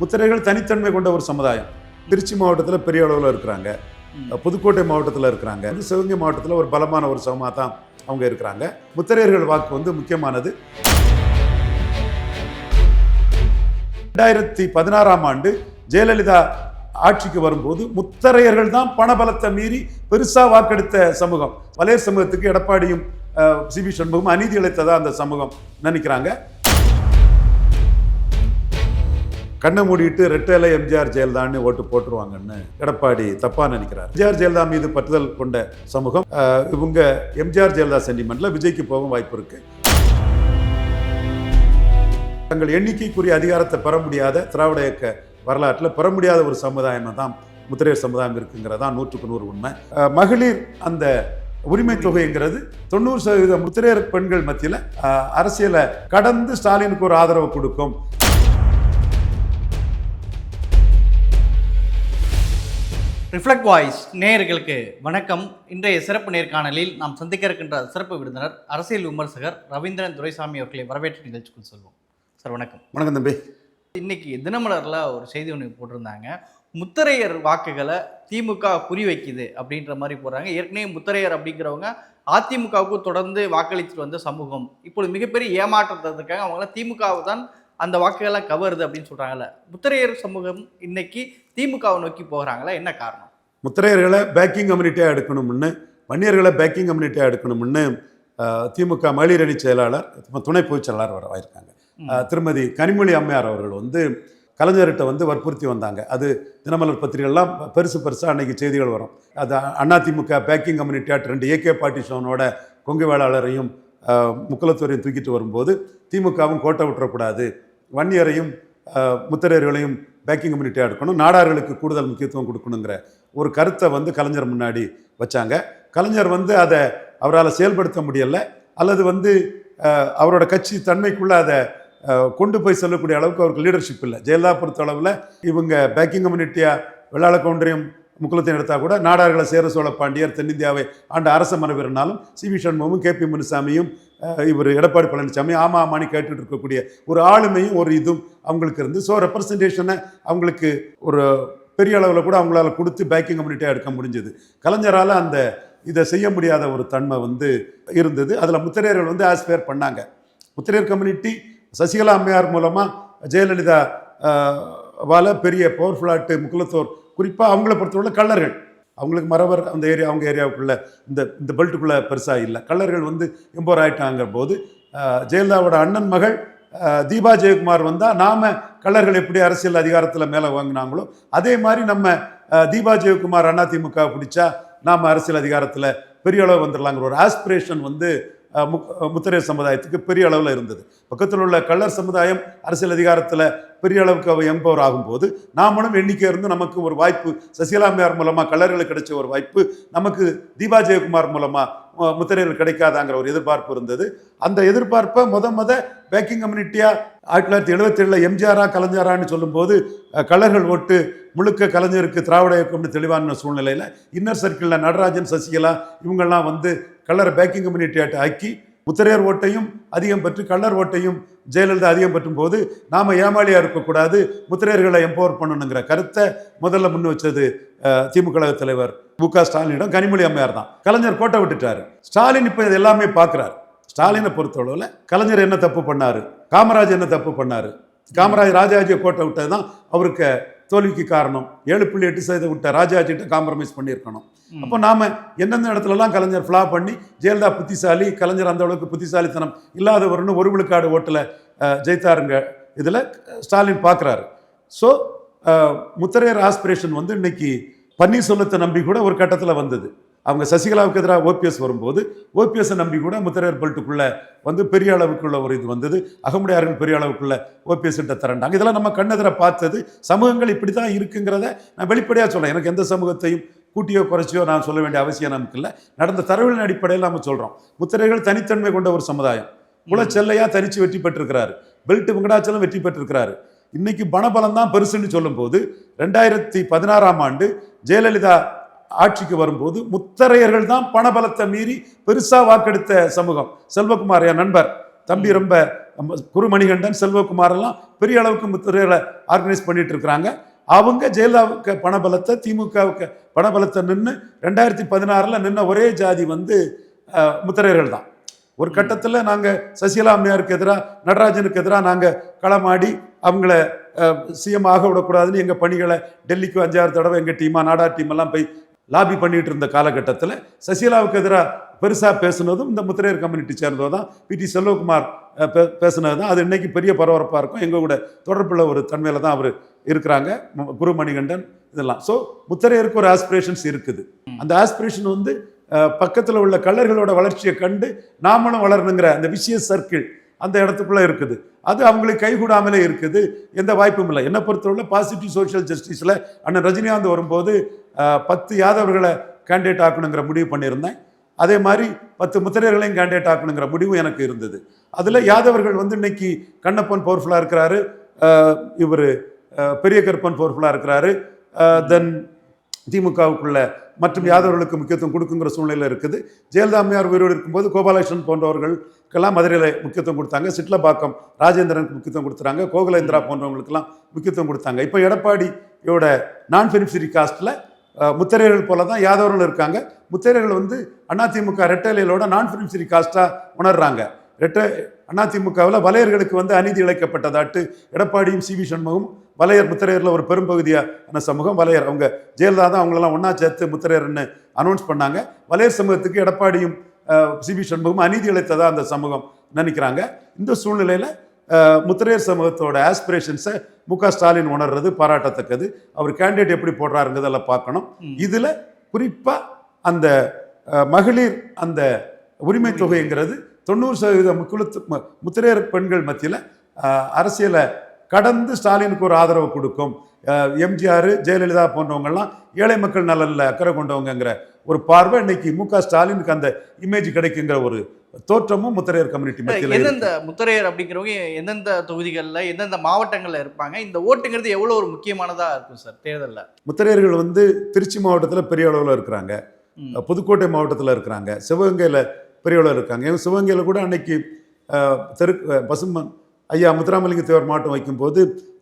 முத்திரைகள் தனித்தன்மை கொண்ட ஒரு சமுதாயம். திருச்சி மாவட்டத்தில் பெரிய அளவில் இருக்கிறாங்க. புதுக்கோட்டை மாவட்டத்தில் இருக்கிறாங்க. வந்து சிவகங்கை மாவட்டத்தில் ஒரு பலமான ஒரு சமமாக தான் அவங்க இருக்கிறாங்க. முத்திரையர்கள் வாக்கு வந்து முக்கியமானது. ரெண்டாயிரத்தி பதினாறாம் ஆண்டு ஜெயலலிதா ஆட்சிக்கு வரும்போது முத்தரையர்கள் தான் பணபலத்தை மீறி பெருசா வாக்கெடுத்த சமூகம். வலையர் சமூகத்துக்கு எடப்பாடியும் சிபி சண்முகம் அநீதி இழைத்ததா அந்த சமூகம் நினைக்கிறாங்க. கண்ணை மூடிட்டு ரெட்டேல எம்ஜிஆர் ஜெயலலிதான்னு ஓட்டு போட்டுருவாங்கன்னு எடப்பாடி தப்பா நினைக்கிறார். எம்ஜிஆர் ஜெயலலிதா மீது பற்றுதல் கொண்ட சமூகம் இவங்க எம்ஜிஆர் ஜெயலலிதா சென்டிமெண்ட்ல விஜய்க்கு போக வாய்ப்பு இருக்கு. தங்கள் எண்ணிக்கைக்குரிய அதிகாரத்தை பெற முடியாத திராவிட இயக்க வரலாற்றில் பெற முடியாத ஒரு சமுதாயம் தான் முத்திரையர் சமுதாயம் இருக்குங்கிறதா நூற்றுக்கு நூறு உண்மை. மகளிர் அந்த உரிமை தொகைங்கிறது தொண்ணூறு சதவீத முத்திரையர் பெண்கள் மத்தியில் அரசியலை கடந்து ஸ்டாலினுக்கு ஒரு ஆதரவு கொடுக்கும் ரிஃப்ளெக்ட் வாய்ஸ் நேயர்களுக்கு வணக்கம். இன்றைய சிறப்பு நேர்காணலில் நாம் சந்திக்க இருக்கின்ற சிறப்பு விருந்தினர் அரசியல் விமர்சகர் ரவீந்திரன் துரைசாமி அவர்களை வரவேற்று நிகழ்ச்சிக்குள் சொல்வோம். சார் வணக்கம். வணக்கம் தம்பி. இன்னைக்கு தினமலரில் ஒரு செய்தி ஒன்று போட்டிருந்தாங்க. முத்தரையர் வாக்குகளை திமுக குறி வைக்குது அப்படின்ற மாதிரி போடுறாங்க. ஏற்கனவே முத்தரையர் அப்படிங்கிறவங்க அதிமுகவுக்கு தொடர்ந்து வாக்களித்துட்டு வந்த சமூகம். இப்பொழுது மிகப்பெரிய ஏமாற்றத்திற்காக அவங்களாம் திமுகவை தான் அந்த வாக்குகளை கவருது அப்படின்னு சொல்றாங்கல்ல. முத்தரையர் சமூகம் இன்னைக்கு திமுகவை நோக்கி போகிறாங்களா என்ன காரணம்? முத்திரையர்களை பேக்கிங் கம்யூனிட்டியாக எடுக்கணும்னு வன்னியர்களை பேக்கிங் கம்யூனிட்டியாக எடுக்கணும்னு திமுக மகளிர் அணி செயலாளர் துணை பொதுச் செயலாளர் வர ஆயிருக்காங்க அஹ், திருமதி கனிமொழி அம்மையார் அவர்கள் வந்து கலைஞர்கிட்ட வந்து வற்புறுத்தி வந்தாங்க. அது தினமலர் பத்திரிகைலாம் பெருசு பெருசாக அன்னைக்கு செய்திகள் வரும். அது அதிமுக பேக்கிங் கம்யூனிட்டியாக ரெண்டு ஏகே பார்ட்டிஷனோட கொங்கு வேளாளரையும் அஹ், முக்குலத்தோரையும் தூக்கிட்டு வரும்போது திமுகவும் கோட்டை விட்டுறக்கூடாது. வன்னியரையும் முத்திரையர்களையும் பேக்கிங் கம்யூனிட்டியாக எடுக்கணும். நாடார்களுக்கு கூடுதல் முக்கியத்துவம் கொடுக்கணுங்கிற ஒரு கருத்தை வந்து கலைஞர் முன்னாடி வச்சாங்க. கலைஞர் வந்து அதை அவரால் செயல்படுத்த முடியலை. அல்லது வந்து அவரோட கட்சி தன்மைக்குள்ளே அதை கொண்டு போய் செல்லக்கூடிய அளவுக்கு அவருக்கு லீடர்ஷிப் இல்லை. ஜெயலலிதா பொறுத்த அளவில் இவங்க பேக்கிங் கம்யூனிட்டியாக வெள்ளாள கவுண்டரையும் முக்குலத்தையும் எடுத்தால் கூட நாடார்களை சேர சோழ பாண்டியர் தென்னிந்தியாவை ஆண்ட அரச மரபினாலும் சி வி சண்முகமும் கே பி முனுசாமியும் இவர் எடப்பாடி பழனிசாமி ஆமா ஆமான்னு கேட்டுட்டு இருக்கக்கூடிய ஒரு ஆளுமையும் ஒரு இதுவும் அவங்களுக்கு இருந்து. ஸோ ரெப்ரசன்டேஷனை அவங்களுக்கு ஒரு பெரிய அளவில் கூட அவங்களால கொடுத்து பேக்கிங் கம்யூனிட்டியாக எடுக்க முடிஞ்சது. கலைஞரால் அந்த இதை செய்ய முடியாத ஒரு தன்மை வந்து இருந்தது. அதில் முத்திரையர்கள் வந்து ஆஸ்பயர் பண்ணாங்க. முத்திரையர் கம்யூனிட்டி சசிகலா அம்மையார் மூலமாக ஜெயலலிதா வால பெரிய பவர்ஃபுல்லாட்டு முக்குலத்தோர் குறிப்பாக அவங்கள பொறுத்தவரை கள்ளர்கள். அவங்களுக்கு மறவர் அந்த ஏரியா அவங்க ஏரியாவுக்குள்ளே இந்த இந்த பெல்ட்டுக்குள்ளே பெருசாக இல்லை. கள்ளர்கள் வந்து எம்போர் ஆயிட்டாங்க போது ஜெயலலிதாவோட அண்ணன் மகள் தீபா ஜெயக்குமார் வந்தால் நாம் கள்ளர்கள் எப்படி அரசியல் அதிகாரத்தில் மேலே வாங்கினாங்களோ அதே மாதிரி நம்ம தீபா ஜெயக்குமார் அதிமுக பிடிச்சா நாம் அரசியல் அதிகாரத்தில் பெரிய அளவு வந்துடலாங்கிற ஒரு ஆஸ்பிரேஷன் வந்து முத்திரையர் சமுதாயத்துக்கு பெரிய அளவில் இருந்தது. பக்கத்தில் உள்ள கள்ளர் சமுதாயம் அரசியல் அதிகாரத்தில் பெரிய அளவுக்கு அவ எம்பவர் ஆகும்போது நாமளும் எண்ணிக்கை இருந்து நமக்கு ஒரு வாய்ப்பு சசிகலாமையார் மூலமாக கள்ளர்களுக்கு கிடைச்ச ஒரு வாய்ப்பு நமக்கு தீபா ஜெயக்குமார் மூலமாக முத்திரையர்கள் கிடைக்காதாங்கிற ஒரு எதிர்பார்ப்பு இருந்தது. அந்த எதிர்பார்ப்பை முத முத பேக்கிங் கம்யூனிட்டியாக ஆயிரத்தி தொள்ளாயிரத்தி எழுபத்தேழில் எம்ஜிஆரா கலைஞரான்னு சொல்லும்போது கலர்கள் கள்ளர்கள் ஓட்டு முழுக்க கலைஞருக்கு திராவிட இயக்கம்னு தெளிவான சூழ்நிலையில் இன்னர் சர்க்கிளில் நடராஜன் சசிகலா இவங்கெல்லாம் வந்து கல்லரை பேக்கிங் கம்யூனிட்டி ஆக்கி முத்திரையர் ஓட்டையும் அதிகம் பெற்று கள்ளர் ஓட்டையும் ஜெயலலிதா அதிகம் பெற்றும் போது நாம் ஏமாளியாக இருக்கக்கூடாது முத்திரையர்களை எம்பவர் பண்ணணுங்கிற கருத்தை முதல்ல முன் வச்சது திமுக கழக தலைவர் மு க ஸ்டாலினிடம் கனிமொழி அம்மையார் தான். கலைஞர் கோட்டை விட்டுட்டாரு. ஸ்டாலின் இப்போ இது எல்லாமே பார்க்குறாரு ஸ்டாலினை பொறுத்தளவில் கலைஞர் என்ன தப்பு பண்ணார்? காமராஜ் என்ன தப்பு பண்ணார்? காமராஜ் ராஜாஜியை கோட்டை விட்டது தான் அவருக்கு தோல்விக்கு காரணம். ஏழு புள்ளி எட்டு சதவீதம் விட்ட ராஜாஜிட்ட காம்ப்ரமைஸ் பண்ணியிருக்கணும். அப்போ நாம எந்தெந்த இடத்துலலாம் கலைஞர் ஃப்ளா பண்ணி ஜெயலலிதா புத்திசாலி கலைஞர் அந்த அளவுக்கு புத்திசாலித்தனம் இல்லாதவர்னு ஒரு விழுக்காடு ஓட்டில் ஜெயித்தாருங்க இதில் ஸ்டாலின் பார்க்குறாரு ஸோ முத்தரையர் ஆஸ்பிரேஷன் வந்து இன்னைக்கு பன்னீர்செல்வத்தை நம்பி கூட ஒரு கட்டத்தில் வந்தது. அவங்க சசிகலாவுக்கு எதிராக ஓபிஎஸ் வரும்போது ஓபிஎஸ்ஸை நம்பி கூட முத்தரையர் பெல்ட்டுக்குள்ள வந்து பெரிய அளவுக்குள்ள ஒரு இது வந்தது. அகமுடையார்கள் பெரிய அளவுக்குள்ள ஓபிஎஸ் திரண்டாங்க. இதெல்லாம் நம்ம கண்ணெதிர பார்த்தது. சமூகங்கள் இப்படி தான் இருக்குங்கிறத நான் வெளிப்படையாக சொல்கிறேன் எனக்கு எந்த சமூகத்தையும் கூட்டியோ குறைச்சியோ நான் சொல்ல வேண்டிய அவசியம் நமக்கு இல்லை. நடந்த தரவுகளின் அடிப்படையில் நம்ம சொல்கிறோம் முத்திரைகள் தனித்தன்மை கொண்ட ஒரு சமுதாயம். குலச்செல்லையா தனிச்சு வெற்றி பெற்றிருக்கிறாரு. பெல்ட் வெங்கடாச்சலம் வெற்றி பெற்றிருக்கிறாரு. இன்னைக்கு பணபலம் தான் பெருசுன்னு சொல்லும்போது ரெண்டாயிரத்தி பதினாறாம் ஆண்டு ஜெயலலிதா ஆட்சிக்கு வரும்போது முத்தரையர்கள் தான் பணபலத்தை மீறி பெருசா வாக்கெடுத்த சமூகம். செல்வகுமார் என் நண்பர். தம்பி ரொம்ப நம்ம குரு மணிகண்டன் செல்வகுமார் எல்லாம் பெரிய அளவுக்கு முத்திரைகளை ஆர்கனைஸ் பண்ணிட்டு இருக்கிறாங்க. அவங்க ஜெயலலிதாவுக்கு பணபலத்தை திமுகவுக்கு பணபலத்தை நின்று ரெண்டாயிரத்தி பதினாறில் நின்ன ஒரே ஜாதி வந்து முத்திரையர்கள் தான். ஒரு கட்டத்தில் நாங்கள் சசிகலா அம்மையாருக்கு எதிராக நடராஜனுக்கு எதிராக நாங்கள் களமாடி அவங்கள சிஎம் ஆக விடக்கூடாதுன்னு எங்கள் பணிகளை டெல்லிக்கு அஞ்சாறு தடவை எங்கள் டீமாக நாடா டீம் எல்லாம் போய் லாபி பண்ணிட்டு இருந்த காலகட்டத்தில் சசிகலாவுக்கு எதிராக பெருசாக பேசுனதும் இந்த முத்திரையர் கம்யூனிட்டி சேர்ந்தவர் தான் பிடி செல்வகுமார் பே- பேசுனது தான் அது இன்னைக்கு பெரிய பரபரப்பாக இருக்கும். எங்கள் கூட தொடர்புள்ள ஒரு தன்மையில் தான் அவர் இருக்கிறாங்க. குருமணிகண்டன் குரு மணிகண்டன் இதெல்லாம். ஸோ முத்திரையருக்கு ஒரு ஆஸ்பிரேஷன்ஸ் இருக்குது. அந்த ஆஸ்பிரேஷன் வந்து பக்கத்தில் உள்ள கலர்களோட வளர்ச்சியை கண்டு நாமளும் வளரணுங்கிற அந்த விஷய சர்க்கிள் அந்த இடத்துக்குள்ளே இருக்குது. அது அவங்களுக்கு கைகூடாமலே இருக்குது. எந்த வாய்ப்பும் இல்லை. என்னை பொறுத்தவரை பாசிட்டிவ் சோஷியல் ஜஸ்டிஸில் அண்ணன் ரஜினிகாந்த் வரும்போது பத்து யாதவர்களை கேண்டிடேட் ஆக்கணுங்கிற முடிவு பண்ணியிருந்தேன். அதே மாதிரி பத்து முத்திரையர்களையும் கேண்டிடேட் ஆக்கணுங்கிற முடிவும் எனக்கு இருந்தது. அதில் யாதவர்கள் வந்து இன்னைக்கு கண்ணப்பன் பவர்ஃபுல்லாக இருக்கிறாரு. இவர் பெரிய கருப்பன் பவர்ஃபுல்லாக இருக்கிறாரு. தென் திமுகவுக்குள்ள மற்றும் யாதவர்களுக்கு முக்கியத்துவம் கொடுக்குங்கிற சூழ்நிலை இருக்குது. ஜெயலலிதா அம்மையார் உயிரோடு இருக்கும்போது கோபாலகிருஷ்ணன் போன்றவர்களுக்கெல்லாம் மதுரையில் முக்கியத்துவம் கொடுத்தாங்க. சிட்லபாக்கம் ராஜேந்திரனுக்கு முக்கியத்துவம் கொடுத்துறாங்க. கோகுலேந்திரா போன்றவங்களுக்கெல்லாம் முக்கியத்துவம் கொடுத்தாங்க. இப்போ எடப்பாடியோட நான் பெனிஃபிஷரி காஸ்ட்டில் முத்திரையர்கள் போல தான் யாதவர்கள் இருக்காங்க. முத்திரையர்கள் வந்து அதிமுக ரெட்டலையிலோட நான் பெனிஃபிஷரி காஸ்ட்டாக உணர்றாங்க. ரெட்ட அதிமுகவில் வலையர்களுக்கு வந்து அநீதி இழைக்கப்பட்டதாட்டு எடப்பாடியும் சி வி சண்முகம் வலையர் முத்திரையரில் ஒரு பெரும்பகுதியான சமூகம் வலையர். அவங்க ஜெயலலிதா தான் அவங்களெல்லாம் ஒன்றா சேர்த்து முத்திரையர்னு அனௌன்ஸ் பண்ணாங்க. வலையர் சமூகத்துக்கு எடப்பாடியும் சி வி சண்முகம் அநீதி இழைத்ததாக அந்த சமூகம் நினைக்கிறாங்க. இந்த சூழ்நிலையில் முத்திரையர் சமூகத்தோட ஆஸ்பிரேஷன்ஸை மு க ஸ்டாலின் உணர்றது பாராட்டத்தக்கது. அவர் கேண்டிடேட் எப்படி போடுறாருங்கிறதெல்லாம் பார்க்கணும். இதில் குறிப்பாக அந்த மகளிர் அந்த உரிமை. தொகைங்கிறது தொண்ணூறு சதவீத முக்குலத்து மு- முத்திரையர் பெண்கள் மத்தியில் அரசியலை கடந்து ஸ்டாலினுக்கு ஒரு ஆதரவு கொடுக்கும். எம்ஜிஆர் ஜெயலலிதா போன்றவங்கெல்லாம் ஏழை மக்கள் நலனில் அக்கறை கொண்டவங்கங்கிற ஒரு பார்வை இன்னைக்கு மு க ஸ்டாலினுக்கு அந்த இமேஜ் கிடைக்குங்கிற ஒரு தோற்றமும் முத்திரையர் கம்யூனிட்டி மத்தியில். எந்தெந்த முத்திரையர் அப்படிங்கிறவங்க எந்தெந்த தொகுதிகளில் எந்தெந்த மாவட்டங்களில் இருப்பாங்க? இந்த ஓட்டுங்கிறது எவ்வளோ ஒரு முக்கியமானதாக இருக்கும் சார் தேர்தலில்? முத்திரையர்கள் வந்து திருச்சி மாவட்டத்தில் பெரிய அளவில் இருக்கிறாங்க. புதுக்கோட்டை மாவட்டத்தில் இருக்கிறாங்க. சிவகங்கையில் பெரிய அளவில் இருக்காங்க. இவங்க சிவகங்கையில் கூட அன்னைக்கு தெரு பசுமன் ஐயா முத்துராமலிங்க தேவர் மாவட்டம் வைக்கும்போது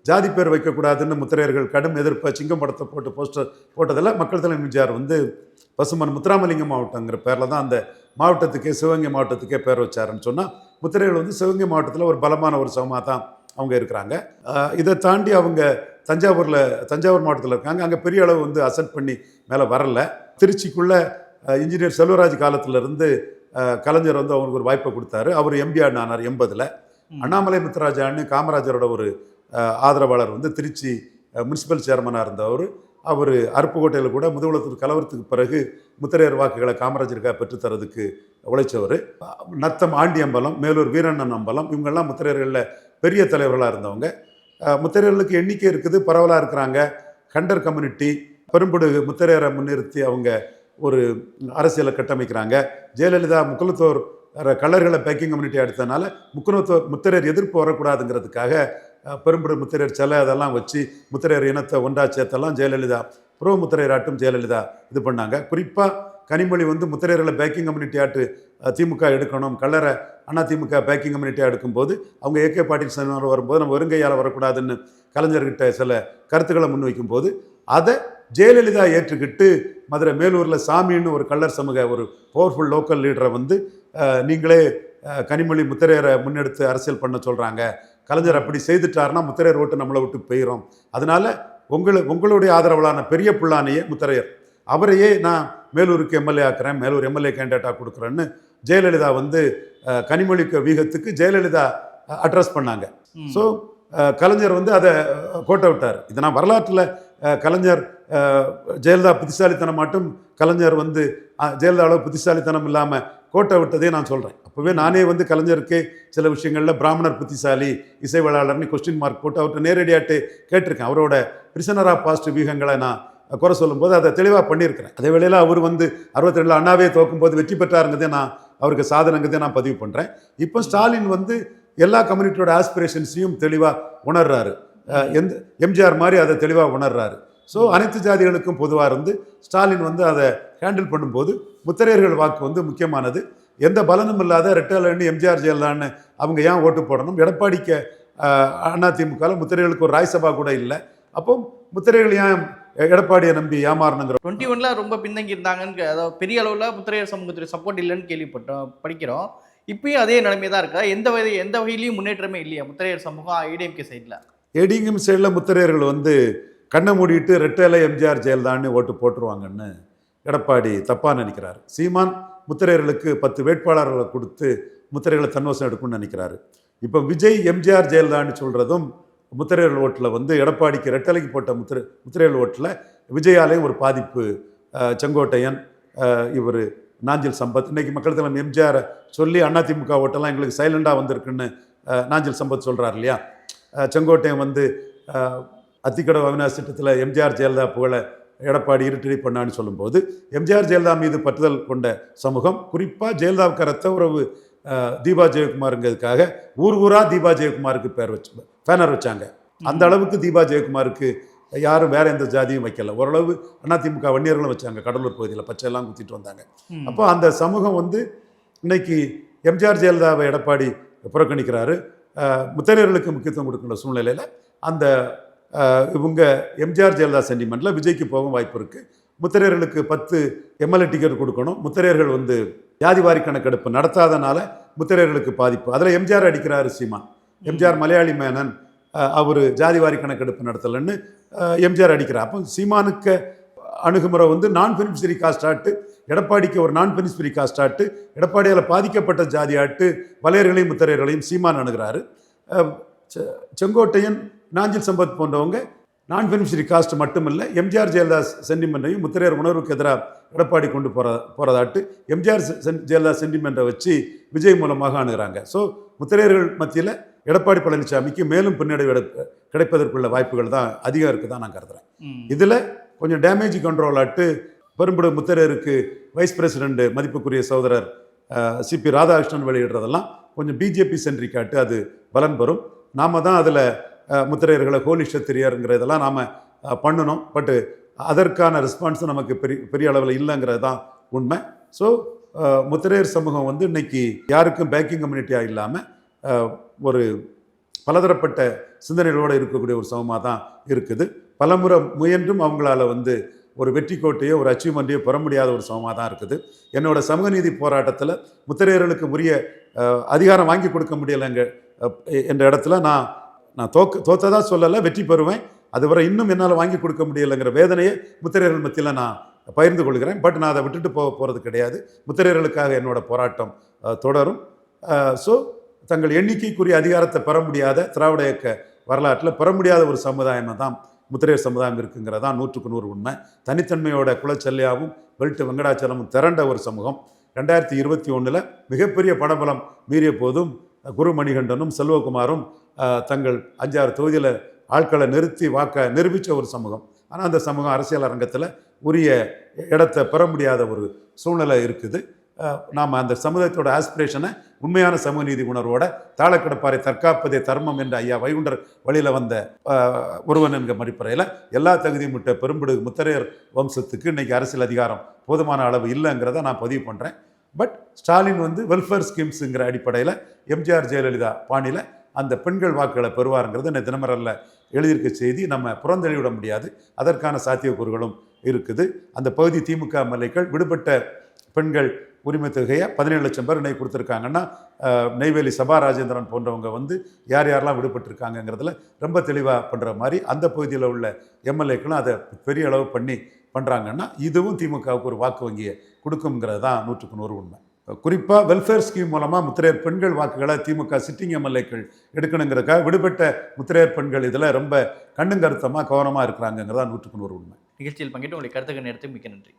ஜாதி பேர் வைக்கக்கூடாதுன்னு முத்திரையர்கள் கடும் எதிர்ப்பை சிங்கம் படத்தை போட்டு போஸ்டர் போட்டதில் மக்கள் தலைவர் எம்ஜிஆர் வந்து பசுமன் முத்துராமலிங்கம் மாவட்டங்கிற பேரில் தான் அந்த மாவட்டத்துக்கே சிவகங்கை மாவட்டத்துக்கே பேர் வச்சாருன்னு சொன்னால் முத்திரையர்கள் வந்து சிவகங்கை மாவட்டத்தில் ஒரு பலமான ஒரு சமமாக தான் அவங்க இருக்கிறாங்க. இதை தாண்டி அவங்க தஞ்சாவூரில் தஞ்சாவூர் மாவட்டத்தில் இருக்காங்க. அங்கே பெரிய அளவு வந்து அசென்ட் பண்ணி மேலே வரல. திருச்சிக்குள்ள இன்ஜினியர் செல்வராஜ் காலத்துல இருந்து அஹ், கலைஞர் வந்து அவருக்கு ஒரு வாய்ப்பை கொடுத்தாரு. அவர் எம்பிஆர் ஆனார் எண்பதில். அண்ணாமலை முத்துராஜான்னு காமராஜரோட ஒரு ஆதரவாளர் வந்து திருச்சி முனிசிபல் சேர்மனாக இருந்தவர். அவர் அருப்புக்கோட்டையில் கூட முதுகுளத்தூர் கலவரத்துக்கு பிறகு முத்திரையர் வாக்குகளை காமராஜருக்காக பெற்றுத்தரதுக்கு உழைச்சவர். நத்தம் ஆண்டி அம்பலம் மேலூர் வீரண்ணன் அம்பலம் இவங்கெல்லாம் முத்திரையர்களில் பெரிய தலைவர்களாக இருந்தவங்க. முத்திரையர்களுக்கு எண்ணிக்கை இருக்குது பரவலாக இருக்கிறாங்க. கண்டர் கம்யூனிட்டி பெரும்படு முத்திரையரை முன்னிறுத்தி அவங்க ஒரு அரசியலை கட்டமைக்கிறாங்க. ஜெயலலிதா முக்குலத்தோர் கலர்களை பேக்கிங் கம்யூனிட்டி எடுத்தனால முக்குலத்தோர் முத்திரையர் எதிர்ப்பு வரக்கூடாதுங்கிறதுக்காக பெரும்படு முத்திரையர் சிலை அதெல்லாம் வச்சு முத்திரையர் இனத்தை ஒன்றா சேர்த்தெல்லாம் ஜெயலலிதா புரோ முத்திரையர் ஆட்டும் ஜெயலலிதா இது பண்ணாங்க. குறிப்பாக கனிமொழி வந்து முத்திரையரில் பேக்கிங் கம்யூனிட்டி ஆட்டு திமுக எடுக்கணும். கல்லறை அண்ணா திமுக பேக்கிங் கம்யூனிட்டியாக எடுக்கும்போது அவங்க ஏகே பாட்டில் சனிவாரம் வரும்போது நம்ம வெறுங்கையால் வரக்கூடாதுன்னு கலைஞர்கிட்ட சில கருத்துக்களை முன்வைக்கும் போது அதை ஜெயலலிதா ஏற்றுக்கிட்டு மதுரை மேலூரில் சாமின்னு ஒரு கல்லர் சமூக ஒரு பவர்ஃபுல் லோக்கல் லீடரை வந்து நீங்களே கனிமொழி முத்திரையரை முன்னெடுத்து அரசியல் பண்ண சொல்கிறாங்க கலைஞர் அப்படி செய்துட்டாருன்னா முத்திரையர் ஓட்டு நம்மளை விட்டு போயிடும் அதனால உங்களை உங்களுடைய ஆதரவாளான பெரிய புள்ளானையே முத்திரையர். அவரையே நான் மேலூருக்கு எம்எல்ஏ ஆக்குறேன் மேலூர் எம்எல்ஏ கேண்டிடேட்டாக கொடுக்குறேன்னு ஜெயலலிதா வந்து கனிமொழிக்கு வீகத்துக்கு ஜெயலலிதா அட்ரஸ் பண்ணாங்க. ஸோ கலைஞர் வந்து அதை கோட்டை விட்டார் இது நான் வரலாற்றில் கலைஞர் ஜெயலலிதா புத்திசாலித்தனம் மட்டும் கலைஞர் வந்து அஹ், ஜெயலலிதா அளவு புத்திசாலித்தனம் இல்லாமல் கோட்டை விட்டதே நான் சொல்கிறேன் இப்போவே நானே வந்து கலைஞருக்கு சில விஷயங்களில் பிராமணர் புத்திசாலி இசைவளாளர்னு கொஸ்டின் மார்க் போட்டு அவர்கிட்ட நேரடியாட்டு கேட்டிருக்கேன். அவரோட பிரிசனரா பாஸ்ட் வியூகங்களை நான் குறை சொல்லும்போது அதை தெளிவாக பண்ணியிருக்கிறேன். அதே வேளையில் அவர் வந்து அறுபத்தி ரெண்டில் அண்ணாவே தோக்கும்போது வெற்றி பெற்றாருங்கிறதே நான் அவருக்கு சாதனைங்கிறதே நான் பதிவு பண்ணுறேன் இப்போ ஸ்டாலின் வந்து எல்லா கம்யூனிட்டியோட ஆஸ்பிரேஷன்ஸையும் தெளிவாக உணர்றாரு. எந்த எம்ஜிஆர் மாதிரி அதை தெளிவாக உணர்றாரு. ஸோ அனைத்து ஜாதிகளுக்கும் பொதுவாக இருந்து ஸ்டாலின் வந்து அதை ஹேண்டில் பண்ணும்போது முத்திரையர்கள் வாக்கு வந்து முக்கியமானது. எந்த பலனும் இல்லாத ரெட்டலன்னு எம்ஜிஆர் ஜெயலலிதான்னு அவங்க ஏன் ஓட்டு போடணும்? எடப்பாடிக்கு அதிமுகவில் முத்திரைகளுக்கு ஒரு ராஜ்சபா கூட இல்லை. அப்போ முத்திரைகள் ஏன் எடப்பாடியை நம்பி ஏமாறணுங்கிற டுவெண்ட்டி ஒன்ல ரொம்ப பின்தங்கி இருந்தாங்கன்னு அதாவது பெரிய அளவில் முத்திரையர் சமூகத்துடைய சப்போர்ட் இல்லைன்னு கேள்விப்பட்டோம் படிக்கிறோம். இப்பயும் அதே நிலைமை தான் இருக்கா? எந்த வகை எந்த வகையிலையும் முன்னேற்றமே இல்லையா முத்திரையர் சமூகம் ஏடிஎம்கே சைடில் ஏடிஎம் சைடில் முத்திரையர்கள் வந்து கண்ணை மூடிட்டு ரெட்டலை எம்ஜிஆர் ஜெயலலிதான்னு ஓட்டு போட்டுருவாங்கன்னு எடப்பாடி தப்பாக நினைக்கிறாரு. சீமான் முத்திரையர்களுக்கு பத்து வேட்பாளர்களை கொடுத்து முத்திரைகளை தன்வசம் எடுக்கணும்னு நினைக்கிறாரு. இப்போ விஜய் எம்ஜிஆர் ஜெயலலிதான்னு சொல்கிறதும் முத்திரையர்கள் ஓட்டில் வந்து எடப்பாடிக்கு ரெட்டலைக்கு போட்ட முத்திரை முத்திரையர்கள் ஓட்டில் விஜயாலயம் ஒரு பாதிப்பு. செங்கோட்டையன் இவர் நாஞ்சில் சம்பத். இன்னைக்கு மக்கள் தலைமை எம்ஜிஆரை சொல்லி அதிமுக ஓட்டெல்லாம் எங்களுக்கு சைலண்டாக வந்திருக்குன்னு நாஞ்சில் சம்பத் சொல்கிறார் இல்லையா? செங்கோட்டையன் வந்து அத்திக்கடவு அவினாசி திட்டத்தில் எம்ஜிஆர் ஜெயலலிதா புகழை எடப்பாடி இருட்டடி பண்ணான்னு சொல்லும்போது எம்ஜிஆர் ஜெயலலிதா மீது பற்றுதல் கொண்ட சமூகம் குறிப்பாக ஜெயலலிதாவுக்கு ரத்த உறவு தீபா ஜெயக்குமாருங்கிறதுக்காக ஊர் ஊரா தீபா ஜெயக்குமாருக்கு பேர் வச்சு பேனர் வச்சாங்க. அந்த அளவுக்கு தீபா ஜெயக்குமாருக்கு யாரும் வேற எந்த ஜாதியும் வைக்கல. ஓரளவு அதிமுக வன்னியர்களும் வச்சாங்க கடலூர் பகுதியில் பச்சையெல்லாம் குத்திட்டு வந்தாங்க. அப்போ அந்த சமூகம் வந்து இன்னைக்கு எம்ஜிஆர் ஜெயலலிதாவை எடப்பாடி புறக்கணிக்கிறாரு. முத்தரையர்களுக்கு முக்கியத்துவம் கொடுக்கிற சூழ்நிலையில் அந்த இவங்க எம்ஜிஆர் ஜெயலலிதா சென்டிமெண்ட்டில் விஜய்க்கு போக வாய்ப்பு இருக்குது முத்திரையர்களுக்கு பத்து எம்எல்ஏ டிக்கெட் கொடுக்கணும். முத்திரையர்கள் வந்து ஜாதிவாரி கணக்கெடுப்பு நடத்தாதனால முத்திரையர்களுக்கு பாதிப்பு. அதில் எம்ஜிஆர் அடிக்கிறாரு சீமான். எம்ஜிஆர் மலையாளி மேனன் அவர் ஜாதிவாரி கணக்கெடுப்பு நடத்தலைன்னு எம்ஜிஆர் அடிக்கிறார். அப்போ சீமானுக்கு அணுகுமுறை வந்து நான் பெனிஃபிஷரி காஸ்ட் ஆட்டு எடப்பாடிக்கு ஒரு நான் பெனிஃபிஷரி காஸ்ட் ஆட்டு எடப்பாடியால் பாதிக்கப்பட்ட ஜாதி ஆட்டு வலையர்களையும் முத்திரையர்களையும் சீமான் அணுகிறாரு. செ- செங்கோட்டையன் நாஞ்சில் சம்பத் போன்றவங்க நான் பெனிஃபிஷரி காஸ்ட் மட்டுமில்லை எம்ஜிஆர் ஜெயலலிதா சென்டிமெண்ட்டையும் முத்திரையர் உணர்வுக்கு எதிராக எடப்பாடி கொண்டு போகிற போகிறதாட்டு எம்ஜிஆர் ஜெயலலிதா சென்டிமெண்ட்டை வச்சு விஜய் மூலமாக அணுகிறாங்க. ஸோ முத்திரையர்கள் மத்தியில் எடப்பாடி பழனிசாமிக்கு மேலும் பின்னடைவு எட- கிடைப்பதற்குள்ள வாய்ப்புகள் தான் அதிகம் இருக்குது தான் நான் கருதுறேன். ம். இதில் கொஞ்சம் டேமேஜ் கண்ட்ரோல் ஆட்டு பெரும்படு முத்திரையருக்கு வைஸ் பிரசிடென்ட் மதிப்புக்குரிய சகோதரர் சிபி ராதாகிருஷ்ணன் வெளியிடுறதெல்லாம் கொஞ்சம் பிஜேபி சென்றிக்காட்டு அது பலன் பெறும். நாம தான் அதில் முத்திரையர்களை ஹோலி சத்திரியருங்கிற இதெல்லாம் நாம் பண்ணணும். பட்டு அதற்கான ரெஸ்பான்ஸ் நமக்கு பெரிய பெரிய அளவில் இல்லைங்கிறது தான் உண்மை. ஸோ முத்திரையர் சமூகம் வந்து இன்னைக்கு யாருக்கும் பேக்கிங் கம்யூனிட்டியாக இல்லாமல் ஒரு பலதரப்பட்ட சிந்தனைகளோடு இருக்கக்கூடிய ஒரு சமமாக தான் இருக்குது. பலமுறை முயன்றும் அவங்களால வந்து ஒரு வெற்றி கோட்டையோ ஒரு அச்சீவ்மெண்ட்டையோ பெற முடியாத ஒரு சமமாக தான் இருக்குது. என்னோட சமூக நீதி போராட்டத்தில் முத்திரையர்களுக்கு உரிய அதிகாரம் வாங்கி கொடுக்க முடியலைங்க என்ற இடத்துல நான் நான் தோக்க தோத்ததா சொல்லலை வெற்றி பெறுவேன். அதுவரை இன்னும் என்னால் வாங்கி கொடுக்க முடியலைங்கிற வேதனையை முத்திரையர்கள் மத்தியில் நான் பகிர்ந்து கொள்கிறேன். பட் நான் அதை விட்டுட்டு போக போகிறது கிடையாது. முத்திரையர்களுக்காக என்னோட போராட்டம் தொடரும். ஸோ தங்கள் எண்ணிக்கைக்குரிய அதிகாரத்தை பெற முடியாத திராவிட இயக்க வரலாற்றில் பெற முடியாத ஒரு சமுதாயம் தான் முத்திரையர் சமுதாயம் இருக்குங்கிறதா நூற்றுக்கு நூறு உண்மை. தனித்தன்மையோட குலச்சல்லியாவும் வெல்ட்டு வெங்கடாச்சலமும் திரண்ட ஒரு சமூகம். ரெண்டாயிரத்தி இருபத்தி ஒன்றில் மிகப்பெரிய படபலம் மீறிய போதும் குரு மணிகண்டனும் செல்வகுமாரும் தங்கள் அஞ்சாறு தொகுதியில் ஆட்களை நிறுத்தி வாக்க நிரூபித்த ஒரு சமூகம். ஆனால் அந்த சமூகம் அரசியல் அரங்கத்தில் உரிய இடத்தை பெற முடியாத ஒரு சூழ்நிலை இருக்குது. நாம் அந்த சமுதாயத்தோட ஆஸ்பிரேஷனை உண்மையான சமூக நீதி உணர்வோட தாளக்கிடப்பாரை தற்காப்பதே தர்மம் என்ற ஐயா வைகுண்டர் வழியில் வந்த ஒருவன் என்கிற மடிப்பறையில் எல்லா தகுதியும் விட்ட பெரும்படு முத்தரையர் வம்சத்துக்கு இன்னைக்கு அரசியல் அதிகாரம் போதுமான அளவு இல்லைங்கிறத நான் பதிவு பண்ணுறேன் பட் ஸ்டாலின் வந்து வெல்ஃபேர் ஸ்கீம்ஸுங்கிற அடிப்படையில் எம்ஜிஆர் ஜெயலலிதா பாணியில் அந்த பெண்கள் வாக்குகளை பெறுவாருங்கிறது இந்த தினமரல்ல எழுதியிருக்க செய்தி. நம்ம புறந்தள்ளிவிட முடியாது. அதற்கான சாத்தியக்கூறுகளும் இருக்குது. அந்த பகுதி திமுக எம்எல்ஏக்கள் விடுபட்ட பெண்கள் உரிமை தொகையை பதினேழு லட்சம் பேர் இன்னைக்கு கொடுத்துருக்காங்கன்னா நெய்வேலி சபா ராஜேந்திரன் போன்றவங்க வந்து யார் யாரெல்லாம் விடுபட்டிருக்காங்கங்கிறதுல ரொம்ப தெளிவாக பண்ணுற மாதிரி அந்த பகுதியில் உள்ள எம்எல்ஏக்களும் அதை பெரிய அளவு பண்ணி பண்ணுறாங்கன்னா இதுவும் திமுகவுக்கு ஒரு வாக்கு வங்கியை கொடுக்குங்கிறது தான் நூற்றுக்கு நூறு உண்மை. குறிப்பாக வெல்ஃபேர் ஸ்கீம் மூலமாக முத்திரையர் பெண்கள் வாக்குகளை திமுக சிட்டிங் எம்எல்ஏக்கள் எடுக்கணுங்கிறதுக்காக விடுபட்ட முத்திரையர் பெண்கள் இதில் ரொம்ப கண்ணுங்கருத்தமாக கவனமாக இருக்கிறாங்கிறதா நூற்றுக்கு நூறு உண்மை. நிகழ்ச்சியில் பங்கிட்டு உங்களுடைய கருத்துக்கள் நேரத்தை மிக்க நன்றி.